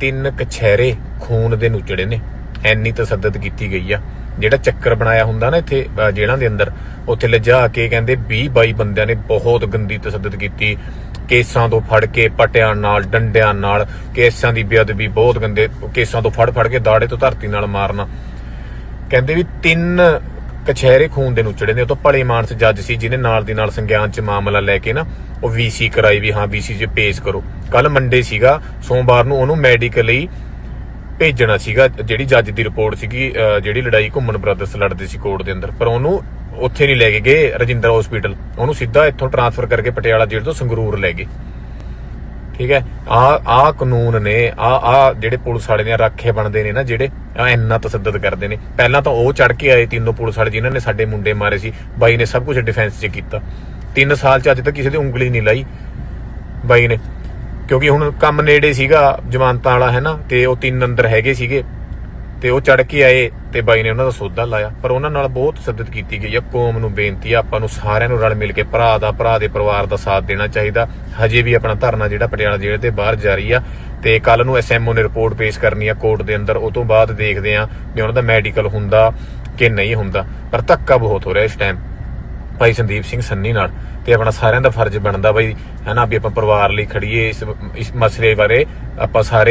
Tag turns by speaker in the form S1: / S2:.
S1: ਤਿੰਨ ਕਛਹਿਰੇ ਖੂਨ ਦੇ ਨੁਚੜੇ ਨੇ। ਐਨੀ ਤਸੱਦਦ ਕੀਤੀ ਗਈ ਆ। ਜਿਹੜਾ ਚੱਕਰ ਬਣਾਇਆ ਹੁੰਦਾ ਨਾ ਇੱਥੇ, ਅਹ ਦੇ ਅੰਦਰ, ਉੱਥੇ ਲਿਜਾ ਕੇ ਕਹਿੰਦੇ 20 22 ਬੰਦਿਆਂ ਨੇ ਬਹੁਤ ਗੰਦੀ ਤਸੱਦਦ ਕੀਤੀ। ਕੇਸਾਂ ਤੋਂ ਫੜ ਕੇ ਪਟਿਆਂ ਨਾਲ, ਡੰਡਿਆਂ ਨਾਲ, ਕੇਸਾਂ ਦੀ ਬੇਅਦਬੀ ਬਹੁਤ ਗੰਦੇ, ਕੇਸਾਂ ਤੋਂ ਫੜ ਫੜ ਕੇ ਦਾੜੇ ਤੋਂ ਧਰਤੀ ਨਾਲ ਮਾਰਨਾ। ਕਹਿੰਦੇ ਵੀ ਤਿੰਨ ਕਛਹਿਰੇ ਖੂਨ ਦੇ ਨੁਚੜੇ ਨੇ, ਉਹ ਤੋਂ ਭਲੇ ਮਾਨਸ ਜੱਜ ਸੀ, ਜਿਹਨੇ ਨਾਲ ਦੀ ਨਾਲ ਸੰਗਿਆਨ ਚ ਮਾਮਲਾ ਲੈ ਕੇ ਨਾ, ਉਹ ਵੀਸੀ ਕਰਾਈ ਵੀ, ਹਾਂ ਵੀਸੀ 'ਚ ਪੇਸ਼ ਕਰੋ। ਕੱਲ ਮੰਡੇ ਸੀਗਾ, ਸੋਮਵਾਰ ਨੂੰ ਉਹਨੂੰ ਮੈਡੀਕਲ ਲਈ ਭੇਜਣਾ ਸੀਗਾ, ਜਿਹੜੀ ਜੱਜ ਦੀ ਰਿਪੋਰਟ ਸੀਗੀ, ਅਹ, ਜਿਹੜੀ ਲੜਾਈ ਘੁੰਮਣ ਬ੍ਰਦਰਸ ਲੜਦੇ ਸੀ ਕੋਰਟ ਦੇ ਅੰਦਰ, ਪਰ ਉਹਨੂੰ ਉੱਥੇ ਨਹੀਂ ਲੈ ਕੇ ਗਏ ਰਜਿੰਦਰ ਹਸਪੀਟਲ ਉਹਨੂੰ ਸਿੱਧਾ ਇੱਥੋਂ ਟ੍ਰਾਂਸਫਰ ਕਰਕੇ ਪਟਿਆਲਾ ਜੇਲ੍ਹ ਤੋਂ ਸੰਗਰੂਰ ਲੈ ਗਏ। ਠੀਕ ਹੈ? ਆ ਆ ਕਾਨੂੰਨ ਨੇ ਆ ਆ ਜਿਹੜੇ ਪੁਲਿਸ ਵਾਲੇ ਨੇ ਰਾਖੇ ਬਣਦੇ ਨੇ ਨਾ ਜਿਹੜੇ ਇੰਨਾ ਤਸੱਦਦ ਕਰਦੇ ਨੇ। ਪਹਿਲਾਂ ਤਾਂ ਉਹ ਚੜ ਕੇ ਆਏ ਤਿੰਨੋਂ ਪੁਲਿਸ ਵਾਲੇ ਜਿਨ੍ਹਾਂ ਨੇ ਸਾਡੇ ਮੁੰਡੇ ਮਾਰੇ ਸੀ, ਬਾਈ ਨੇ ਸਭ ਕੁਝ ਡਿਫੈਂਸ 'ਚ ਕੀਤਾ। 3 ਸਾਲ 'ਚ ਅੱਜ ਤੱਕ ਕਿਸੇ ਦੀ ਉਂਗਲੀ ਨਹੀਂ ਲਾਈ ਬਾਈ ਨੇ। ਕਿਉਂਕਿ ਹੁਣ ਕੰਮ ਨੇੜੇ ਸੀਗਾ, ਜਮਾਨਤਾਂ ਵਾਲਾ, ਹੈ ਨਾ? ਤੇ ਉਹ ਤਿੰਨ ਅੰਦਰ ਹੈਗੇ ਸੀਗੇ। ਤੇ ਉਹ ਚੜ ਕੇ ਆਏ। ਤੇ ਬਾਈ ਨੇ ਉਹਨਾਂ ਦਾ ਸੌਦਾ ਲਾਇਆ, ਪਰ ਉਹਨਾਂ ਨਾਲ ਬਹੁਤ ਸੱਦਤ ਕੀਤੀ ਗਈ ਆ ਕੌਮ ਨੂੰ ਬੇਨਤੀ ਆ ਆਪਾਂ ਨੂੰ ਸਾਰਿਆਂ ਨੂੰ ਰਲ ਮਿਲ ਕੇ ਭਰਾ ਦਾ, ਭਰਾ ਦੇ ਪਰਿਵਾਰ ਦਾ ਸਾਥ ਦੇਣਾ ਚਾਹੀਦਾ। ਹਜੇ ਵੀ ਆਪਣਾ ਧਰਨਾ ਜਿਹੜਾ ਪਟਿਆਲਾ ਜੇਲ੍ਹ ਦੇ ਬਾਹਰ ਜਾਰੀ ਆ ਤੇ ਕੱਲ ਨੂੰ ਐਸਐਮਓ ਨੇ ਰਿਪੋਰਟ ਪੇਸ਼ ਕਰਨੀ ਆ ਕੋਰਟ ਦੇ ਅੰਦਰ। ਉਹ ਤੋਂ ਬਾਅਦ ਦੇਖਦੇ ਆ ਵੀ ਉਹਨਾਂ ਦਾ ਮੈਡੀਕਲ ਹੁੰਦਾ ਕਿ ਨਹੀਂ ਹੁੰਦਾ। ਪਰ ਧੱਕਾ ਬਹੁਤ ਹੋ ਰਿਹਾ ਇਸ ਟਾਈਮ ਭਾਈ ਸੰਦੀਪ ਸਿੰਘ ਸੰਨੀ ਨਾਲ ਤੇ ਆਪਣਾ ਸਾਰਿਆਂ ਦਾ ਫਰਜ਼ ਬਣਦਾ ਬਈ, ਹੈਨਾ ਵੀ ਆਪਾਂ ਪਰਿਵਾਰ ਲਈ ਖੜੀਏ ਇਸ ਇਸ ਮਸਲੇ ਬਾਰੇ ਆਪਾਂ ਸਾਰੇ